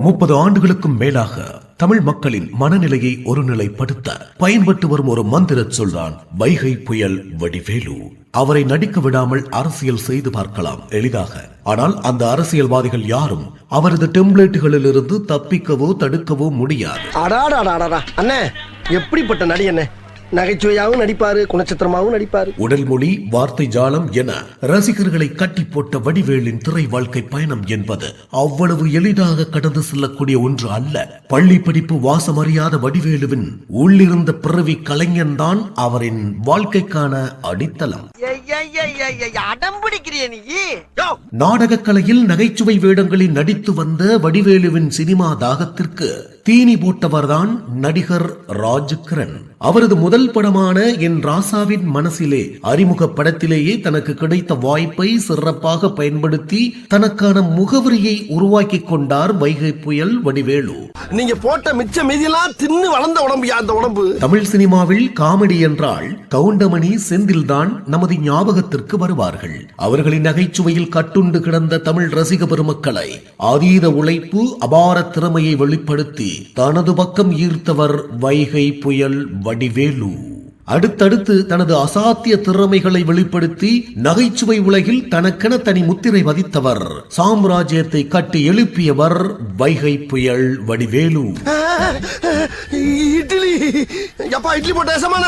முப்பது ஆண்டுகளுக்கும் மேலாக தமிழ் மக்களின் மனநிலையை ஒருநிலைப்படுத்த பயன்பட்டு வரும் ஒரு மந்திர சொல்தான் வைகை புயல் வடிவேலு. அவரை நடிக்க விடாமல் அரசியல் செய்து பார்க்கலாம் எளிதாக. ஆனால் அந்த அரசியல்வாதிகள் யாரும் அவரது டெம்ப்ளேட்டுகளிலிருந்து தப்பிக்கவோ தடுக்கவோ முடியாது. அண்ணே எப்படிப்பட்ட நடி அண்ணே நகைச்சுவையாகவும் நடிப்பாரு குணச்சித்திரமாகவும் நடிப்பாரு. உடல் மொழி வார்த்தை ஜாலம் என ரசிகர்களை கட்டி போட்ட வடிவேலின் திரை வாழ்க்கை பயணம் என்பது அவ்வளவு எளிதாக கடந்து செல்லக்கூடிய ஒன்று அல்ல. பள்ளி படிப்பு வாசமறியாத வடிவேலுவின் உள்ளிருந்த பிறவி கலைஞன்தான் அவரின் வாழ்க்கைக்கான அடித்தளம். அடம் பிடிக்கிறிய நீ? நாடகக் கலையில் நகைச்சுவை வேடங்களில் நடித்து வந்த வடிவேலுவின் சினிமா தாகத்திற்கு தீனி போட்டவர்தான் நடிகர் ராஜ்கிரண். அவரது முதல் படமான என் ராசாவின் மனசிலே அறிமுக படத்திலேயே தனக்கு கிடைத்த வாய்ப்பை சிறப்பாக பயன்படுத்தி தனக்கான முகவரியை உருவாக்கி கொண்டார் வைகை புயல் வடிவேலு. நீங்க போட்ட மிச்ச மீதியெல்லாம் தின்னு வளர்ந்த உடம்பு அந்த உடம்பு? தமிழ் சினிமாவில் காமெடி என்றால் கவுண்டமணி செந்தில்தான் நமது ஞாபகத்திற்கு வருவார்கள். அவர்களின் நகைச்சுவையில் கட்டுண்டு கிடந்த தமிழ் ரசிக பெருமக்களை அதீத உழைப்பு அபார திறமையை வெளிப்படுத்தி தனது பக்கம் ஈர்த்தவர் வைகை புயல் வடிவேலு. அடுத்தடுத்து தனது அசாத்திய திறமைகளை வெளிப்படுத்தி நகைச்சுவை உலகில் தனக்கென தனி முத்திரை பதித்தவர் சாம்ராஜ்யத்தை கட்டி எழுப்பியவர் வைகை புயல் வடிவேலு. எப்பா இட்லி போட்ட ஏசமான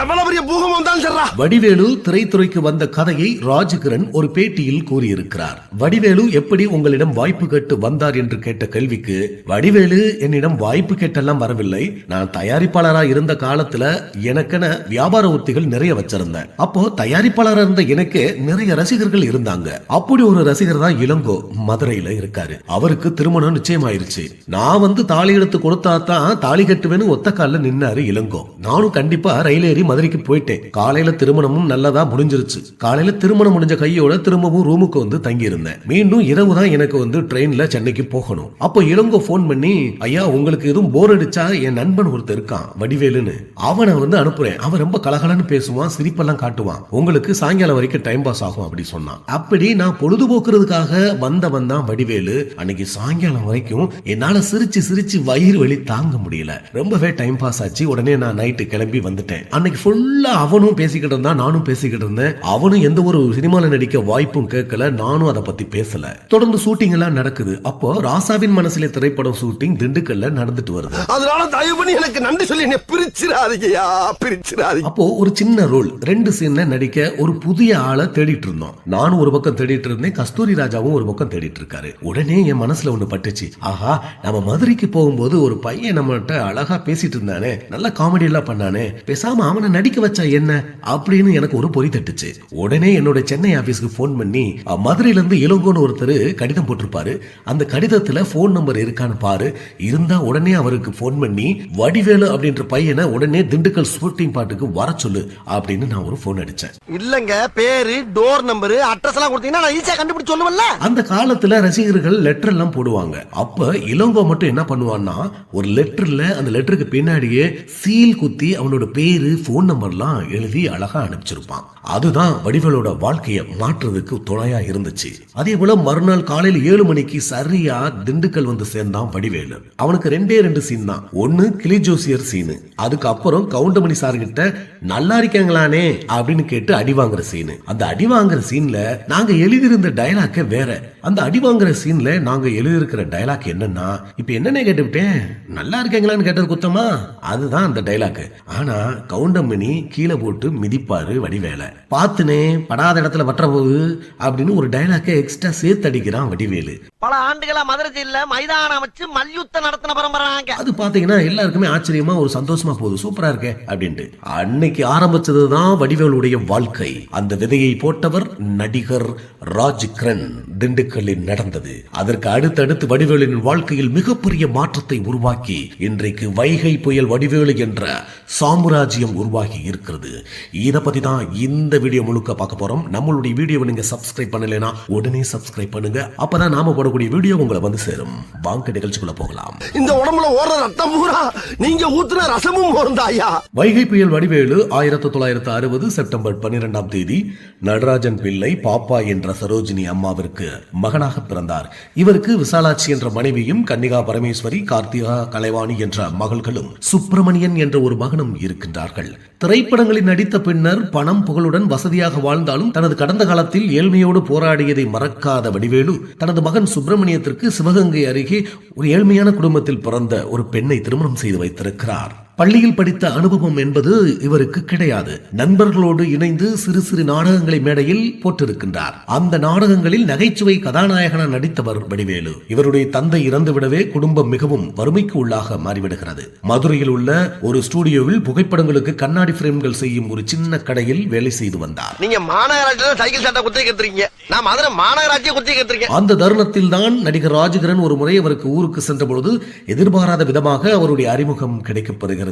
எவ்வளவு பெரிய பூகம் வந்தாலும் சரிடா. வடிவேலு திரைத்துறைக்கு வந்த கதையை ராஜகிரண் ஒரு பேட்டியில் கூறியிருக்கிறார். வடிவேலு எப்படி உங்களிடம் வாய்ப்பு கேட்டு வந்தார் என்று கேட்ட கேள்விக்கு வடிவேலு என்னிடம் வாய்ப்பு கேட்டெல்லாம் வரவில்லை. நான் தயாரிப்பாளரா இருந்த காலத்துல எனக்கென வியாபார உத்திகள் நிறைய வச்சிருந்தேன். அப்போ தயாரிப்பாளரா இருந்த எனக்கு நிறைய ரசிகர்கள் இருந்தாங்க. அப்படி ஒரு ரசிகர் தான் இளங்கோ மதுரையில இருக்காரு. அவருக்கு திருமணம் நிச்சயமாயிருச்சு. நான் வந்து தாலி எடுத்து கொடுத்தா தான் தாலி கட்டுவேன்னு ஒத்த கால்ல நின்னாரு இளங்கோ. நானும் கண்டிப்பா ரயில் ஏறி மதுரைக்கு போயிட்டேன். காலையில திருமணமும் நல்லதா முடிஞ்சிருச்சு. காலையில திருமணம் முடிஞ்ச கையோட திரும்பவும் ரூமுக்கு வந்து தங்கி இருந்தேன் மீண்டும் இரவு தான் எனக்கு வந்து ட்ரெயின்ல சென்னைக்கு போகணும். அப்போ இளங்கோ போன் பண்ணி ஐயா உங்களுக்கு எதுவும் போர் அடிச்சா என் நண்பன் ஒருத்தர் இருக்கான் வடிவேலுன்னு. அவனை வந்து அனுப்புறேன். அவன் ரொம்ப கலகலன்னு பேசுவான் சிரிப்பெல்லாம் காட்டுவான். உங்களுக்கு சாயங்காலம் வரைக்கும் டைம் பாஸ் ஆகும் அப்படி சொன்னான். அப்படி நான் பொழுதுபோக்குறதுக்காக வந்தவன் தான் வடிவேலு. அன்னைக்கு சாயங்காலம் வரைக்கும் என்னால சிரிச்சு சிரிச்சு வயிறு வலி தாங்க முடியல. ரொம்பவே டைம் பாஸ் ஆச்சு. உடனே நான் நைட்டு கிளம்பி வந்துட்டேன். அன்னைக்கு ஃபுல்லா அவனும் பேசிக்கிட்டு இருந்தான் நானும் பேசிக்கிட்டு இருந்தேன். அவனும் எந்த ஒரு சினிமால நடிக்க வாய்ப்பும் கேட்கல நானும் அதை பத்தி பேசல. தொடர்ந்து ஷூட்டிங் எல்லாம் நடக்குது. அப்போ ராசாவின் மனசிலே திரைப்படம் ஷூட்டிங் திண்டுக்கல்ல நடந்துட்டு வருது. அதனால தயவு பண்ணி எனக்கு நன்றி சொல்லி என்ன பிரிச்சிடாதீங்கயா பிரிச்சிடாதீங்க. அப்போ ஒரு சின்ன ரோல் ரெண்டு சீன்ல நடிக்க ஒரு புதிய ஆளை தேடிட்டு இருந்தோம். நானும் ஒரு பக்கம் தேடிட்டு இருந்தேன் கஸ்தூரி ராஜாவும் ஒரு பக்கம் தேடிட்டு இருக்காரு. உடனே என் மனசுல ஒண்ணு பட்டுச்சு. ஆஹா நம்ம மதுரைக்கு போகும்போது ஒரு பையன் நம்மகிட்ட அழகா பேசிட்டு இருந்தானே நல்ல காமெடி எல்லாம் பண்ணானே பேசாம அவனை நடிக்க வச்சா என்ன? அப்படின்னு எனக்கு ஒரு பொறி தட்டுச்சு. உடனே என்னோட சென்னை ஆபீஸ்க்கு ஃபோன் பண்ணி மதுரையில இருந்து இளங்கோன்னு ஒருத்தர் கடிதம் போட்டிருப்பாரு. அந்த கடிதத்துல ஃபோன் நம்பர் இருக்கான்னு பாரு. இருந்தா உடனே அவருக்கு ஃபோன் பண்ணி வடிவேலு அப்படின்ற பையனை உடனே திண்டுக்கல் ஷூட்டிங் பாட்டுக்கு வர சொல்லு அப்படின்னு நான் ஒரு ஃபோன் அடிச்சேன். இல்லங்க பேரு டோர் நம்பர் அட்ரஸ் எல்லாம் கொடுத்தீங்கன்னா நான் ஈஸியா கண்டுபிடிச்சு சொல்லுவேன்ல. அந்த காலத்துல ரசிகர்கள் லெட்டர் எல்லாம் போடுவாங்க. அப்ப இளங்கோ மட்டும் என்ன பண்ணுவான்னா ஒரு லெட்டர்ல அந்த லெட்டருக்கு முன்னாடியே சீல் குத்தி அவனோட பேரு ஃபோன் நம்பர்லாம் எழுதி அழகா அனுப்பிச்சிருப்பான். அதுதான் வடிவேலோட வாழ்க்கையை மாற்றுறதுக்கு துணையா இருந்துச்சு. அதே போல மறுநாள் காலையில ஏழு மணிக்கு சரியா திண்டுக்கல் வந்து சேர்ந்தான் வடிவேலு. அவனுக்கு ரெண்டே ரெண்டு சீன் தான். ஒன்னு கிளி ஜோசியர் சீனு அதுக்கப்புறம் கவுண்டமணி சார்கிட்ட நல்லா இருக்கீங்களானே அப்படின்னு கேட்டு அடி வாங்குற சீனு அந்த அடி வாங்குற சீன்ல நாங்க எழுதியிருந்த டைலாக்க வேற. அந்த அடி வாங்குற சீன்ல நாங்க எழுதியிருக்கிற டைலாக் என்னன்னா இப்ப என்னன்னு கேட்டுவிட்டேன்? நல்லா இருக்கீங்களான்னு கேட்டது குத்தமா? அதுதான் அந்த டைலாக் ஆனா கவுண்டமணி கீழே போட்டு மிதிப்பாரு வடிவேலை. பாத்துனே படாத இடத்துல வட்டுற போகுது அப்படின்னு ஒரு டைலாக்கை எக்ஸ்ட்ரா சேர்த்து அடிக்கிறான் வடிவேலு. பல ஆண்டுகளா மதுரை ஜெயில மைதானம் வச்சு மல்யுத்தம் நடத்தின பரம்பராங்க அது பாத்தீங்கன்னா எல்லாருக்குமே ஆச்சரியமா ஒரு சந்தோஷமா போகுது. சூப்பரா இருக்கே அப்படின்ட்டு. அன்னைக்கு ஆரம்பிச்சதுதான் வடிவேலுடைய வாழ்க்கை. அந்த விதையை போட்டவர் நடிகர் ராஜ்கிரண். திண்டுக்கல்லில் நடந்தது. அதற்கு அடுத்தடுத்து வடிவேலின் வாழ்க்கையில் மிகப்பெரிய மாற்றத்தை உருவாக்கி இன்றைக்கு வைகை புயல் புயல் வடிவேலு என்ற சாம்ராஜ்யம் உருவாகி இருக்கிறது. இதை பத்தி தான் இந்த வீடியோ முழுக்க பார்க்க போறோம். நம்மளுடைய வீடியோவை நீங்க சப்ஸ்கிரைப் பண்ணலைன்னா உடனே சப்ஸ்கிரைப் பண்ணுங்க. அப்பதான் நாம போடக்கூடிய வீடியோ உங்களை வந்து சேரும். வாங்க நிகழ்ச்சிக்குள்ள போகலாம். இந்த உடம்புல ஓடுற ரத்தம் பூரா நீங்க ஊத்துன ரசமும் போறந்தா ஐயா? வைகை புயல் வடிவேலு ஆயிரத்தி தொள்ளாயிரத்து அறுபது செப்டம்பர் பன்னிரெண்டாம் தேதி நடராஜன் பிள்ளை பாப்பா என்ற சரோஜினி அம்மாவிற்கு மகனாக பிறந்தார். இவருக்கு விசாலாட்சி என்ற மனைவியும் கன்னிகா பரமேஸ்வரி கார்த்திகா கலைவாணி என்ற மகள்களும் சுப்பிரமணியன் என்ற ஒரு மகனும் இருக்கின்றார்கள். திரைப்படங்களில் நடித்த பின்னர் பணம் புகழுடன் வசதியாக வாழ்ந்தாலும் தனது கடந்த காலத்தில் ஏழ்மையோடு போராடியதை மறக்காத வடிவேலு தனது மகன் சுப்பிரமணியத்திற்கு சிவகங்கை அருகே ஒரு ஏழ்மையான குடும்பத்தில் பிறந்த ஒரு பெண்ணை திருமணம் செய்து வைத்திருக்கிறார். பள்ளியில் படித்த அனுபவம் என்பது இவருக்கு கிடையாது. நண்பர்களோடு இணைந்து சிறு சிறு நாடகங்களை மேடையில் போட்டிருக்கின்றார் அந்த நாடகங்களில் நகைச்சுவை கதாநாயகனாக நடித்தவர் வடிவேலு. இவருடைய தந்தை இறந்துவிடவே குடும்பம் மிகவும் வறுமைக்கு உள்ளாக மாறிவிடுகிறது. மதுரையில் உள்ள ஒரு ஸ்டூடியோவில் புகைப்படங்களுக்கு கண்ணாடி பிரேம்கள் செய்யும் ஒரு சின்ன கடையில் வேலை செய்து வந்தார். நீங்க மாநகராட்சியில சைக்கிள் சட்டை குத்தி கத்துறீங்க. நான் மதுரை மாநகராட்சியை குத்தி கத்துறீங்க அந்த தருணத்தில் தான் நடிகர் ராஜகிரண் ஒரு முறை அவருக்கு ஊருக்கு சென்ற பொழுது எதிர்பாராத விதமாக அவருடைய அறிமுகம் கிடைக்கப்பெறுகிறது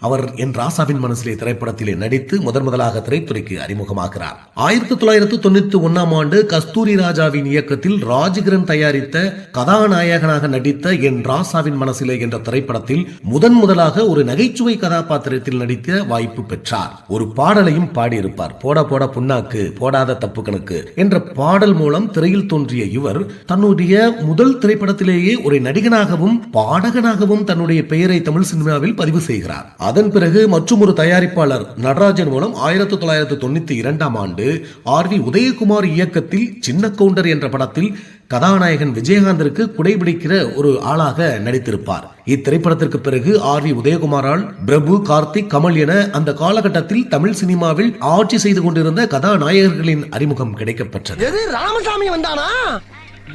அவர் என் ராசாவின் மனசிலே திரைப்படத்திலே நடித்து முதன் முதலாக திரைத்துறைக்கு அறிமுகமாகிறார். ஆயிரத்தி தொள்ளாயிரத்து தொண்ணூத்தி ஒன்னாம் ஆண்டு கஸ்தூரி ராஜாவின் இயக்கத்தில் ராஜகிரண் தயாரித்த கதாநாயகனாக நடித்த என் ராசாவின் மனசிலே என்ற திரைப்படத்தில் முதன் முதலாக ஒரு நகைச்சுவை கதாபாத்திரத்தில் நடித்த வாய்ப்பு பெற்றார். ஒரு பாடலையும் பாடியிருப்பார். போட போட புண்ணாக்கு போடாத தப்பு கணக்கு என்ற பாடல் மூலம் திரையில் தோன்றிய இவர் தன்னுடைய முதல் திரைப்படத்திலேயே ஒரு நடிகனாகவும் பாடகனாகவும் தன்னுடைய பெயரை தமிழ் சினிமாவில் பதிவு செய்கிறார். அதன் பிறகு மற்றும் ஒரு தயாரிப்பாளர் நடராஜன் மூலம் ஆயிரத்தி தொள்ளாயிரத்தி தொண்ணூத்தி இரண்டாம் ஆண்டு ஆர் வி உதயகுமார் இயக்கத்தில் சின்ன கவுண்டர் என்ற படத்தில் கதாநாயகன் விஜயகாந்திற்கு குடைபிடிக்கிற ஒரு ஆளாக நடித்திருப்பார். இத்திரைப்படத்திற்கு பிறகு ஆர் வி உதயகுமாரால் பிரபு கார்த்திக் கமல் என அந்த காலகட்டத்தில் தமிழ் சினிமாவில் ஆட்சி செய்து கொண்டிருந்த கதாநாயகர்களின் அறிமுகம் கிடைக்கப்பெற்றது. ராமசாமி வந்தானா?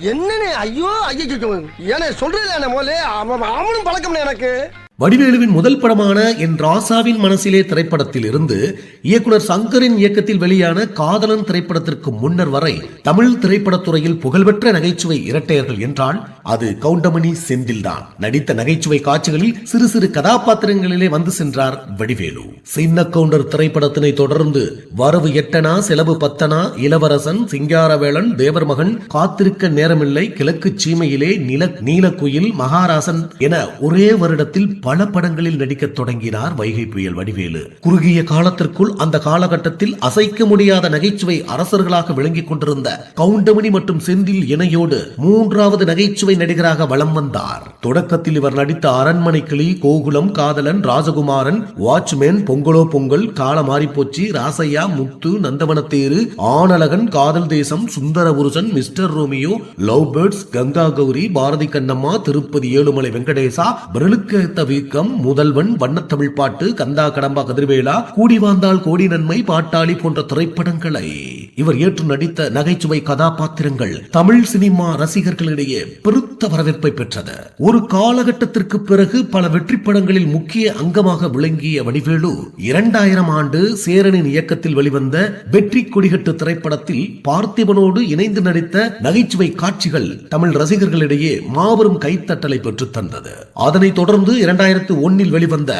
என்னனே ஐயோ ஐயோ ஏனே சொல்றேன் மோலே? அவனும் பழக்கம்னே எனக்கு. வடிவேலுவின் முதல் படமான என் ராசாவின் மனசிலே திரைப்படத்தில் இருந்து இயக்குனர் சங்கரின் இயக்கத்தில் வெளியான காதலன் திரைப்படத்திற்கு முன்னர் வரை தமிழ் திரைப்படத்துறையில் புகழ்பெற்ற நகைச்சுவை இரட்டையர்கள் என்றால் அது கவுண்டமணி செந்தில்தான் நடித்த நகைச்சுவை காட்சிகளில் சிறு சிறு கதாபாத்திரங்களிலே வந்து சென்றார் வடிவேலு. சின்ன கவுண்டர் திரைப்படத்தினை தொடர்ந்து வரவு எட்டனா செலவு பத்தனா இளவரசன் சிங்காரவேளன் தேவர் மகன் காத்திருக்க நேரமில்லை கிழக்கு சீமையிலே நில நீலக்குயில் மகாராசன் என ஒரே வருடத்தில் பல படங்களில் நடிக்கத் தொடங்கினார் வைகை புயல் வடிவேலு. குறுகிய காலத்திற்குள் அந்த காலகட்டத்தில் அசைக்க முடியாத நகைச்சுவை அரசர்களாக விளங்கிக் கொண்டிருந்த கவுண்டமணி மற்றும் செந்தில் இணையோடு மூன்றாவது நகைச்சுவை நடிகராக வலம் வந்தார். தொடக்கத்தில் இவர் நடித்த அரண்மனை கிளி கோகுலம் காதலன் ராஜகுமாரன் வாட்ச்மேன் பொங்கலோ பொங்கல் கால மாறிப்போச்சி ராசையா முத்து நந்தவனத்தேரு Aanazhagan Kadhal Desam Sundara Purushan mister Romeo love birds Ganga Gowri Bharathi Kannamma Tirupathi Ezhumalai Venkatesa பிரலுக்கேத்த வீக்கம் முதல்வன் வண்ணத்தமிழ் பாட்டு கந்தா கடம்பா கதிர்வேலா கூடி வாழ்ந்தால் கோடி நன்மை பாட்டாளி போன்ற திரைப்படங்களை. இவர் ஏற்று நடித்த நகைச்சுவை கதாபாத்திரங்கள் தமிழ் சினிமா ரசிகர்களிடையே பெரு பெருத்த வரவேற்பை பெற்றது. ஒரு காலகட்டத்திற்கு பிறகு பல வெற்றி படங்களில் முக்கிய அங்கமாக விளங்கிய வடிவேலு இரண்டாயிரம் ஆண்டு சேரனின் இயக்கத்தில் வெளிவந்த வெற்றி கொடிகட்டு திரைப்படத்தில் பார்த்திபனோடு இணைந்து நடித்த நகைச்சுவை காட்சிகள் தமிழ் ரசிகர்களிடையே மாபெரும் கைத்தட்டலை பெற்று தந்தது. அதனைத் தொடர்ந்து இரண்டாயிரத்து ஒன்னில் வெளிவந்த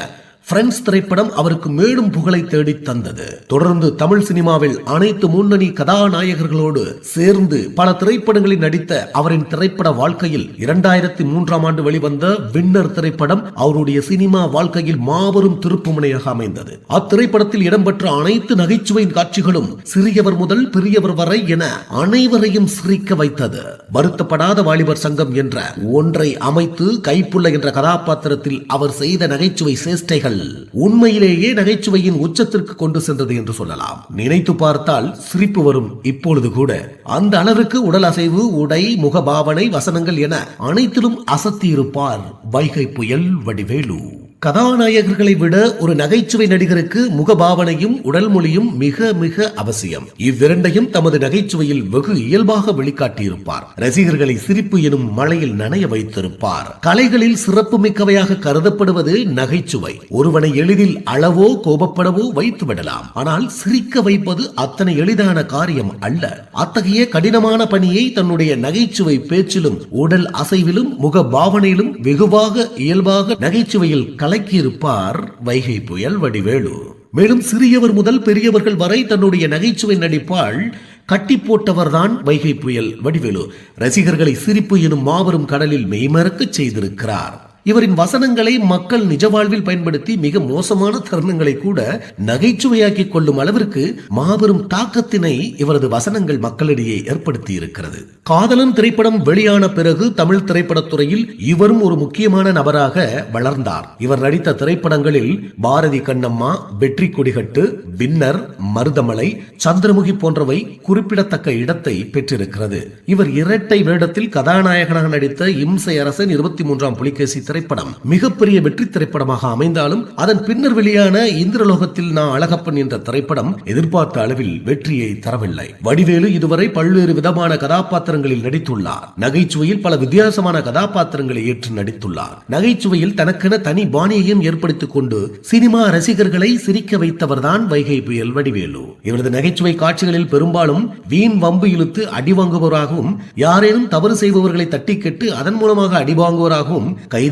ஃப்ரெண்ட்ஸ் திரைப்படம் அவருக்கு மேலும் புகழை தேடித் தந்தது. தொடர்ந்து தமிழ் சினிமாவில் அனைத்து முன்னணி கதாநாயகர்களோடு சேர்ந்து பல திரைப்படங்களில் நடித்த அவரின் திரைப்பட வாழ்க்கையில் இரண்டாயிரத்தி மூன்றாம் ஆண்டு வெளிவந்த வின்னர் திரைப்படம் அவருடைய சினிமா வாழ்க்கையில் மாபெரும் திருப்புமுனையாக அமைந்தது. அத்திரைப்படத்தில் இடம்பெற்ற அனைத்து நகைச்சுவை காட்சிகளும் சிறியவர் முதல் பெரியவர் வரை என அனைவரையும் சிரிக்க வைத்தது. வருத்தப்படாத வாலிபர் சங்கம் என்ற ஒன்றை அமைத்து கைப்புள்ள என்ற கதாபாத்திரத்தில் அவர் செய்த நகைச்சுவை சேஷ்டைகள் உண்மையிலேயே நகைச்சுவையின் உச்சத்திற்கு கொண்டு சென்றது என்று சொல்லலாம். நினைத்து பார்த்தால் சிரிப்பு வரும். இப்பொழுது கூட அந்த அளவுக்கு உடல் அசைவு உடை முகபாவனை வசனங்கள் என அனைத்திலும் அசத்தியிருப்பார் வைகை புயல் வடிவேலு. கதாநாயகர்களை விட ஒரு நகைச்சுவை நடிகருக்கு முகபாவனையும் உடல் மொழியும் மிக மிக அவசியம். இவ்விரண்டையும் தமது நகைச்சுவையில் வெகு இயல்பாக வெளிக்காட்டியிருப்பார். ரசிகர்களை சிரிப்பு எனும் மழையில் நனைய வைத்திருப்பார். கலைகளில் சிறப்பு மிக்கவையாக கருதப்படுவது நகைச்சுவை. ஒருவனை எளிதில் அளவோ கோபப்படவோ வைத்து விடலாம். ஆனால் சிரிக்க வைப்பது அத்தனை எளிதான காரியம் அல்ல. அத்தகைய கடினமான பணியை தன்னுடைய நகைச்சுவை பேச்சிலும் உடல் அசைவிலும் முக பாவனையிலும் வெகுவாக இயல்பாக நகைச்சுவையில் கல இருப்பார் வைகை புயல் வடிவேலு. மேலும் சிறியவர் முதல் பெரியவர்கள் வரை தன்னுடைய நகைச்சுவை நடிப்பால் கட்டி போட்டவர்தான் வைகை புயல் வடிவேலு. ரசிகர்களை சிரிப்பு எனும் மாபெரும் கடலில் மெய்மறக்கச் செய்திருக்கிறார். இவரின் வசனங்களை மக்கள் நிஜ வாழ்வில் பயன்படுத்தி மிக மோசமான தருணங்களை கூட நகைச்சுவையாக்கி கொள்ளும் அளவிற்கு மாபெரும் தாக்கத்தினை இவரது வசனங்கள் மக்களிடையே ஏற்படுத்தி இருக்கிறது காதலன் திரைப்படம் வெளியான பிறகு தமிழ் திரைப்படத்துறையில் இவரும் ஒரு முக்கியமான நபராக வளர்ந்தார். இவர் நடித்த திரைப்படங்களில் பாரதி கண்ணம்மா வெற்றி கொடிகட்டு வின்னர் மருதமலை சந்திரமுகி போன்றவை குறிப்பிடத்தக்க இடத்தை பெற்றிருக்கிறது. இவர் இரட்டை வேடத்தில் கதாநாயகனாக நடித்த இம்சை அரசன் இருபத்தி மூன்றாம் புலிகேசி திரைப்படம். மிகப்பெரிய வெற்றி திரைப்படமாக அமைந்தாலும் அதன் பின்னர் வெளியான இந்திரலோகத்தில் நான் அழகப்பன் என்ற திரைப்படம் எதிர்பார்த்த அளவில் வெற்றியை தரவில்லை. வடிவேலு இதுவரை பல்வேறு விதமான கதாபாத்திரங்களில் நடித்துள்ளார். நகைச்சுவையில் பல வித்தியாசமான கதாபாத்திரங்களை ஏற்று நடித்துள்ளார். நகைச்சுவையில் தனக்கென தனி பாணியையும் ஏற்படுத்திக் கொண்டு சினிமா ரசிகர்களை சிரிக்க வைத்தவர்தான் வைகை புயல் வடிவேலு. இவரது நகைச்சுவை காட்சிகளில் பெரும்பாலும் வீண் வம்பு இழுத்து அடி வாங்குபவராகவும் யாரேனும் தவறு செய்பவர்களை தட்டி கெட்டு அதன் மூலமாக அடி வாங்குவராகவும்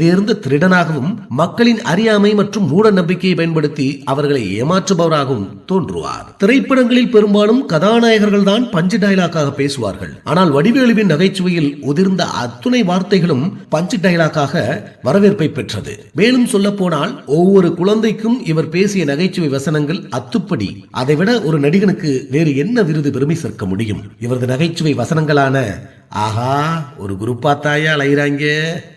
கைதேர்ந்த திருடனாகவும் மக்களின் அறியாமை மற்றும் மூட நம்பிக்கையை பயன்படுத்தி அவர்களை ஏமாற்றுபவராகவும் தோன்றுவார். திரைப்படங்களில் பெரும்பாலும் கதாநாயகர்கள் தான் பஞ்சு டயலாக்காக பேசுவார்கள். ஆனால் வடிவேலுவின் நகைச்சுவையில் உதிர்ந்த அத்துணை வார்த்தைகளும் பஞ்சு டயலாக்காக வரவேற்பை பெற்றது. மேலும் சொல்ல போனால் ஒவ்வொரு குழந்தைக்கும் இவர் பேசிய நகைச்சுவை வசனங்கள் அத்துப்படி. அதைவிட ஒரு நடிகனுக்கு வேறு என்ன விருது பெருமை சேர்க்க முடியும்? இவரது நகைச்சுவை வசனங்களான ஆஹா ஒரு குரு அலைகிறாங்க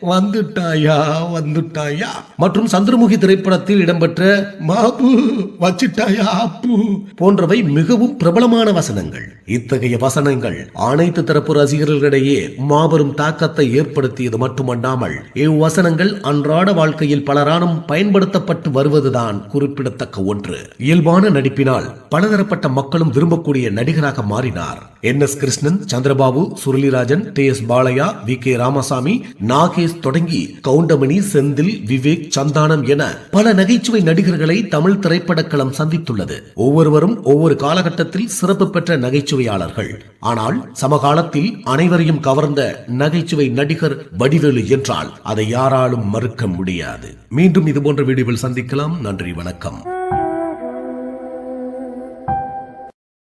வந்துட்டாயா வந்துட்டாயா. மற்றும் சந்திரமுகி திரைப்படத்தில் இடம்பெற்ற மாபு வச்சிட்டாயா அப்பு போன்றவை மிகவும் பிரபலமான வசனங்கள். இத்தகைய வசனங்கள் அனைத்து தரப்பு ரசிகர்களிடையே மாபெரும் தாக்கத்தை ஏற்படுத்தியது மட்டுமல்லாமல் இவ்வசனங்கள் அன்றாட வாழ்க்கையில் பலராலும் பயன்படுத்தப்பட்டு வருவதுதான் குறிப்பிடத்தக்க ஒன்று. இயல்பான நடிப்பினால் பலதரப்பட்ட மக்களும் விரும்பக்கூடிய நடிகராக மாறினார். N S Krishnan Chandrababu Surulirajan T S Balaiah V K Ramasamy Nagesh தொடங்கி கவுண்டமணி செந்தில் விவேக் சந்தானம் என பல நகைச்சுவை நடிகர்களை தமிழ் திரைப்படக்களம் சந்தித்துள்ளது. ஒவ்வொருவரும் ஒவ்வொரு காலகட்டத்தில் சிறப்பு பெற்ற நகைச்சுவையாளர்கள். ஆனால் சமகாலத்தில் அனைவரையும் கவர்ந்த நகைச்சுவை நடிகர் வடிவேலு என்றால் அதை யாராலும் மறுக்க முடியாது. மீண்டும் இது போன்ற வீடியோவில் சந்திக்கலாம். நன்றி வணக்கம்.